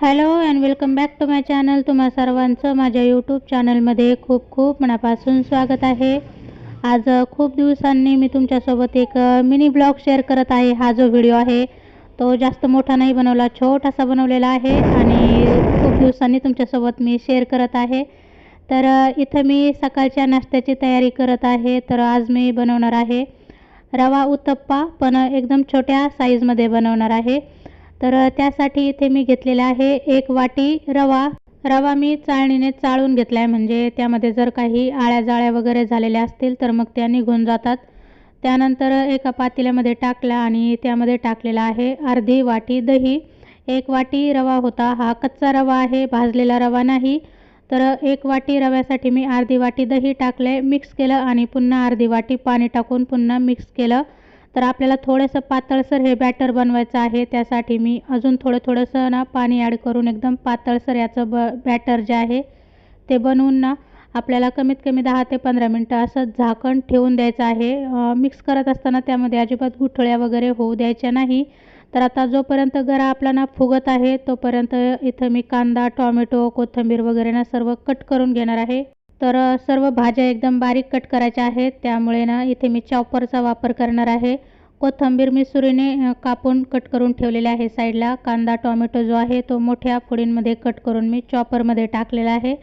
Hello and welcome back to my channel तुम्हा सर्वांचं माझ्या यूट्यूब चॅनलमध्ये खूप खूप मनापासून स्वागत आहे. आज खूप दिवसांनी मी तुमच्यासोबत एक मिनी ब्लॉग शेअर करत आहे. हा जो व्हिडिओ आहे तो जास्त मोठा नाही बनवला छोटासा बनवलेला आहे आणि खूप दिवसांनी तुमच्यासोबत मी शेअर करत आहे. तर इथं मी सकाळच्या नाश्त्याची तयारी करत आहे. तर आज मी बनवणार आहे रवा उत्तप्पा पण एकदम छोट्या साईजमध्ये बनवणार आहे. तर त्यासाठी इथे मी घेतलेला आहे एक वाटी रवा. रवा मी चाळणीने चाळून घेतला आहे म्हणजे त्यामध्ये जर काही आळ्या जाळ्या वगैरे झालेल्या असतील तर मग त्या निघून जातात. त्यानंतर एका पातेल्यामध्ये टाकला आणि त्यामध्ये टाकलेला आहे अर्धी वाटी दही. एक वाटी रवा होता. हा कच्चा रवा आहे भाजलेला रवा नाही. तर एक वाटी रव्यासाठी मी अर्धी वाटी दही टाकले मिक्स केलं आणि पुन्हा अर्धी वाटी पाणी टाकून पुन्हा मिक्स केलं. तर आपल्याला थोडंसं पातळसर हे बॅटर बनवायचं आहे. त्यासाठी मी अजून थोडं थोडंसं ना पाणी ॲड करून एकदम पातळसर याचं ब बॅटर जे आहे ते बनवून ना आपल्याला कमीत कमी दहा ते पंधरा मिनटं असं झाकण ठेवून द्यायचं आहे. मिक्स करत असताना त्यामध्ये अजिबात गुठळ्या वगैरे होऊ द्यायच्या नाही. तर आता जोपर्यंत गरा आपला ना फुगत आहे तोपर्यंत इथं मी कांदा टॉमॅटो कोथिंबीर वगैरे ना सर्व कट करून घेणार आहे. तर सर्व भाज्या एकदम बारीक कट करायच्या आहेत. त्यामुळे ना इथे मी चॉपरचा वापर करणार आहे. कोथिंबीर मी सुरीने कापून कट करून ठेवलेले आहे साईडला. कांदा टॉमॅटो जो आहे तो मोठ्या फोडींमध्ये कट करून मी चॉपरमध्ये टाकलेला आहे.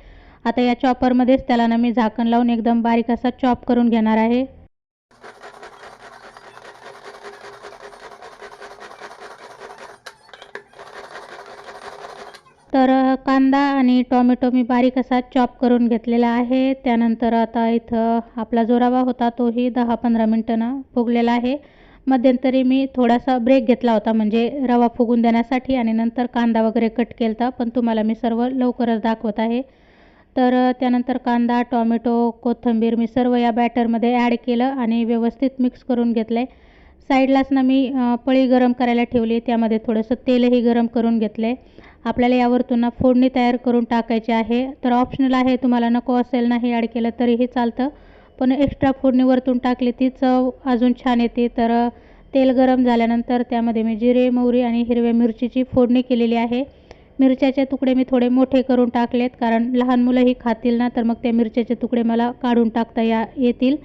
आता या चॉपरमध्येच त्याला ना मी झाकण लावून एकदम बारीक असा चॉप करून घेणार आहे. तर कांदा आणि टॉमॅटो मी बारीक असा चॉप करून घेतलेला आहे. त्यानंतर आता इथं आपला जो रवा होता तोही दहा पंधरा मिनटं ना फुगलेला आहे. मध्यंतरी मी थोडासा ब्रेक घेतला होता म्हणजे रवा फुगून देण्यासाठी आणि नंतर कांदा वगैरे कट केला होता पण तुम्हाला मी सर्व लवकरच दाखवत आहे. तर त्यानंतर कांदा टॉमॅटो कोथिंबीर मी सर्व या बॅटरमध्ये ॲड केलं आणि व्यवस्थित मिक्स करून घेतलं आहे साईडलाच ना मी पळी गरम करायला ठेवली त्यामध्ये थोडंसं तेलही गरम करून घेतलं आहे आपल्याला यावरतून ना फोडणी तयार करून टाकायची आहे. तर ऑप्शनल आहे तुम्हाला नको असेल नाही ॲड केलं तरीही चालतं. पण एक्स्ट्रा फोडणी वरतून टाकली ती चव अजून छान येते. तर तेल गरम झाल्यानंतर त्यामध्ये मी जिरे मोहरी आणि हिरव्या मिरचीची फोडणी केलेली आहे. मिरच्याचे तुकडे मी थोडे मोठे करून टाकलेत कारण लहान मुलंही खातील ना तर मग त्या मिरच्याचे तुकडे मला काढून टाकता या येतील.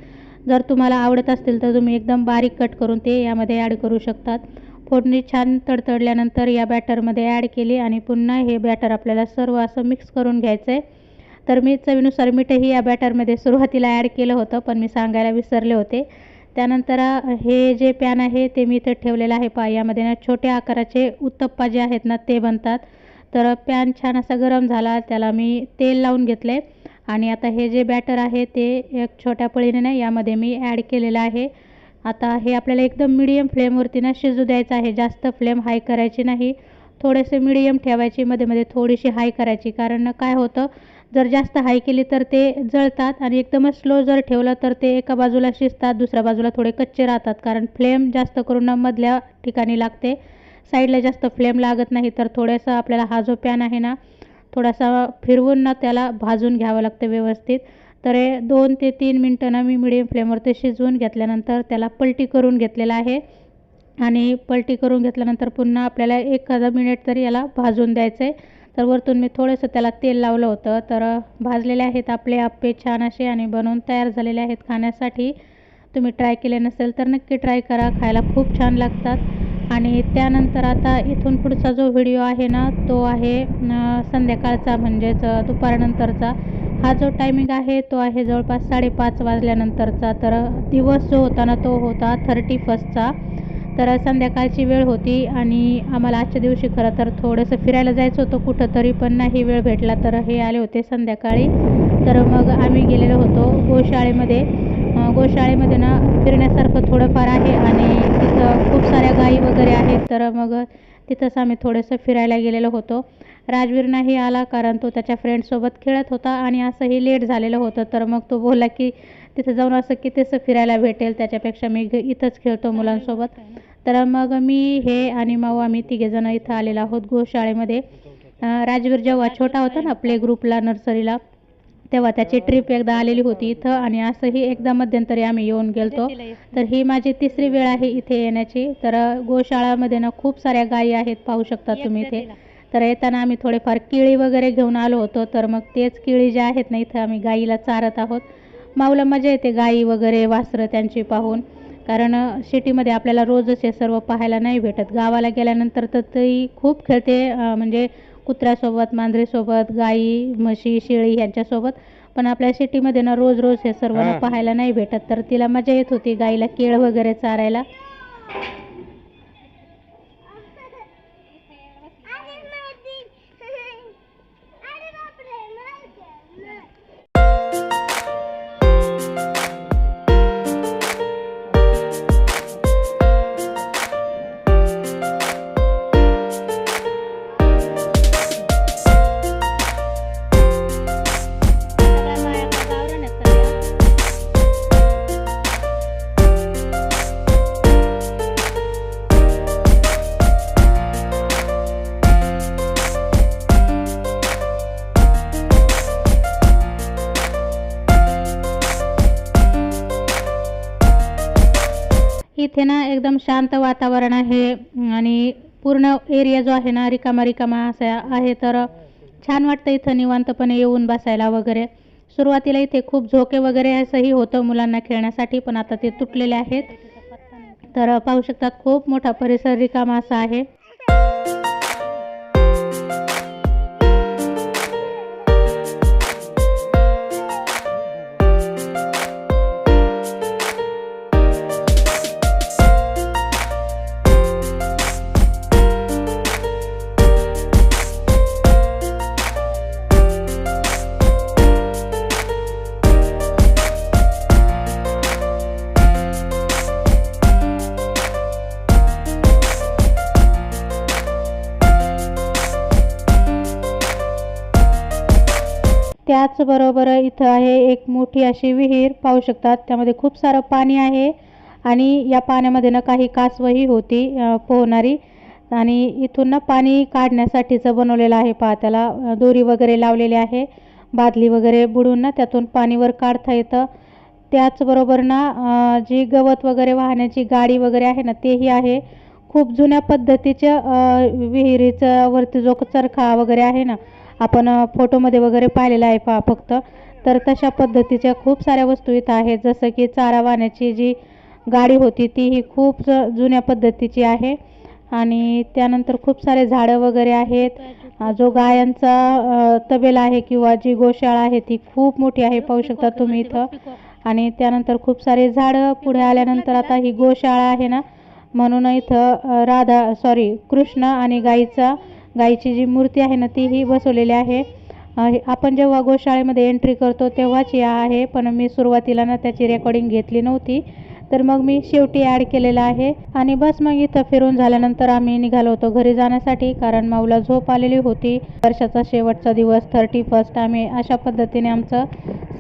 जर तुम्हाला आवडत असतील तर तुम्ही एकदम बारीक कट करून ते यामध्ये ॲड करू शकतात. फोडणी छान तडतडल्यानंतर या बॅटरमध्ये ॲड केली आणि पुन्हा हे बॅटर आपल्याला सर्व असं मिक्स करून घ्यायचं आहे तर मी चवीनुसार मीठही या बॅटरमध्ये सुरुवातीला ॲड केलं होतं पण मी सांगायला विसरले होते. त्यानंतर हे जे पॅन आहे ते मी इथं ठेवलेलं आहे पा यामध्ये ना छोट्या आकाराचे उत्तप्पा जे आहेत ना ते बनतात. तर पॅन छान असा गरम झाला त्याला मी तेल लावून घेतले आणि आता हे जे बॅटर आहे ते एक छोट्या पळीने ना यामध्ये मी ॲड केलेलं आहे. आता हे आपल्याला एकदम मिडियम फ्लेमवरती ना शिजू द्यायचं आहे जास्त फ्लेम हाय करायची नाही. थोडेसे मिडियम ठेवायची मध्ये मध्ये थोडीशी हाय करायची. कारण काय होतं जर जास्त हाय केली तर ते जळतात आणि एकदमच स्लो जर ठेवलं तर ते एका बाजूला शिजतात दुसऱ्या बाजूला थोडे कच्चे राहतात. कारण फ्लेम जास्त करून मधल्या ठिकाणी लागते. साईडला जास्त फ्लेम लागत नाही तर थोडासा आपल्याला हा जो पॅन आहे ना थोडासा फिरवून ना त्याला भाजून घ्यावं लागतं व्यवस्थित. तर हे दोन ते तीन मिनटं ना मी मिडियम फ्लेमवर ते शिजवून घेतल्यानंतर त्याला पलटी करून घेतलेला आहे. आणि पलटी करून घेतल्यानंतर पुन्हा आपल्याला एखादा मिनिट तरी याला भाजून द्यायचं आहे तर वरतून मी थोडंसं त्याला तेल लावलं होतं. तर भाजलेले आहेत आपले आप्पे छान असे आणि बनवून तयार झालेले आहेत खाण्यासाठी. तुम्ही ट्राय केले नसेल तर नक्की ट्राय करा. खायला खूप छान लागतात. आणि त्यानंतर आता इथून पुढचा जो व्हिडिओ आहे ना तो आहे संध्याकाळचा म्हणजेच दुपारनंतरचा. हा जो टायमिंग आहे तो आहे जवळपास साडेपाच वाजल्यानंतरचा. तर दिवस जो होता ना तो होता थर्टी फर्स्टचा तर संध्याकाळची वेळ होती आणि आम्हाला आजच्या दिवशी खरं तर थोडंसं फिरायला जायचं होतं कुठं तरी पण नाही वेळ भेटला तर हे आले होते संध्याकाळी. तर मग आम्ही गेलेलो होतो गोशाळेमध्ये. गोशाळेमध्ये ना फिरण्यासारखं थोडंफार आहे आणि तिथं खूप साऱ्या गायी वगैरे आहेत. तर मग तिथंच आम्ही थोडंसं फिरायला गेलेलो होतो. राजवीर नाही आला कारण तो त्याच्या फ्रेंडसोबत खेळत होता आणि असंही लेट झालेलं होतं. तर मग तो बोलला की तिथं जाऊन असं कितीसं फिरायला भेटेल? त्याच्यापेक्षा मी इथंच खेळतो मुलांसोबत. तर मग मी हे आणि माऊ आम्ही तिघेजणं इथं आलेलो आहोत गोशाळेमध्ये. राजवीर जेव्हा छोटा होता ना प्ले ग्रुपला नर्सरीला तेव्हा त्याची ट्रिप एकदा आलेली होती इथं आणि असंही एकदा मध्यंतरी आम्ही येऊन गेलतो. तर ही माझी तिसरी वेळ आहे इथे येण्याची. तर गोशाळामध्ये ना खूप साऱ्या गायी आहेत पाहू शकता तुम्ही इथे. तर येताना आम्ही थोडेफार केळी वगैरे घेऊन आलो होतो. तर मग तेच केळी जे आहेत ना इथं आम्ही गाईला चारत आहोत. माऊला मजा येते गाई वगैरे वासरं त्यांची पाहून. कारण सिटीमध्ये आपल्याला रोजच हे सर्व पाहायला नाही भेटत. गावाला गेल्यानंतर तर ती खूप खेळते म्हणजे कुत्र्यासोबत मांजरीसोबत गाई म्हशी शेळी ह्यांच्यासोबत पण आपल्या सिटीमध्ये ना रोज रोज हे सर्व ना हा. पाहायला नाही भेटत. तर तिला मजा येत होती गाईला केळ वगैरे चारायला. इथे ना एकदम शांत वातावरण आहे आणि पूर्ण एरिया जो आहे ना रिकामा रिकामा असा आहे तर छान वाटतं इथं निवांतपणे येऊन बसायला वगैरे. सुरुवातीला इथे खूप झोके वगैरे असंही होतं मुलांना खेळण्यासाठी पण आता ते तुटलेले आहेत. तर पाहू शकतात खूप मोठा परिसर रिकामा असा आहे. त्याचबरोबर इथं आहे एक मोठी अशी विहीर पाहू शकतात. त्यामध्ये खूप सारं पाणी आहे आणि या पाण्यामध्ये ना काही कासवही होती पोहणारी. आणि इथून ना पाणी काढण्यासाठीचं बनवलेलं आहे पहा त्याला दोरी वगैरे लावलेली आहे. बादली वगैरे बुडून ना त्यातून पाणीवर काढता येतं. त्याचबरोबर ना जी गवत वगैरे वाहण्याची गाडी वगैरे आहे ना तेही आहे. खूप जुन्या पद्धतीच्या विहिरीचं वरती जो चरखा वगैरे आहे ना आपण फोटोमध्ये वगैरे पाहिलेलं आहे पहा फक्त. तर तशा पद्धतीच्या खूप साऱ्या वस्तू इथं आहेत. जसं की चारा वाहण्याची जी गाडी होती ती ही खूप जुन्या पद्धतीची आहे. आणि त्यानंतर खूप सारे झाडं वगैरे आहेत. जो गायांचा तबेला आहे किंवा जी गोशाळा आहे ती खूप मोठी आहे. पाहू शकता तुम्ही इथं. आणि त्यानंतर खूप सारे झाडं पुढे आल्यानंतर आता ही गोशाळा आहे ना. म्हणून इथं राधा सॉरी कृष्ण आणि गाईचा गाईची जी मूर्ती आहे ना तीही बसवलेली आहे. आपण जेव्हा गोशाळेमध्ये एंट्री करतो तेव्हाच या आहे पण मी सुरुवातीला ना त्याची रेकॉर्डिंग घेतली नव्हती. तर मग मी शेवटी ॲड केलेलं आहे. आणि बस मग इथं फिरून झाल्यानंतर आम्ही निघालो होतो घरी जाण्यासाठी कारण माऊला झोप आलेली होती. वर्षाचा शेवटचा दिवस थर्टी फर्स्ट आम्ही अशा पद्धतीने आमचं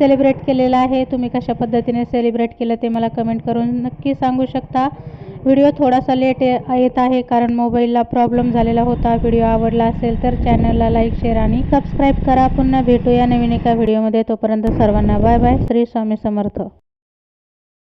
सेलिब्रेट केलेलं आहे. तुम्ही कशा पद्धतीने सेलिब्रेट केलं ते मला कमेंट करून नक्की सांगू शकता. व्हिडिओ थोडासा लेट येत आहे कारण मोबाईलला प्रॉब्लेम झालेला होता. व्हिडिओ आवडला असेल तर चॅनलला लाईक शेअर आणि सबस्क्राईब करा. पुन्हा भेटूया नवीन एका व्हिडिओमध्ये. तोपर्यंत सर्वांना बाय बाय. श्री स्वामी समर्थ.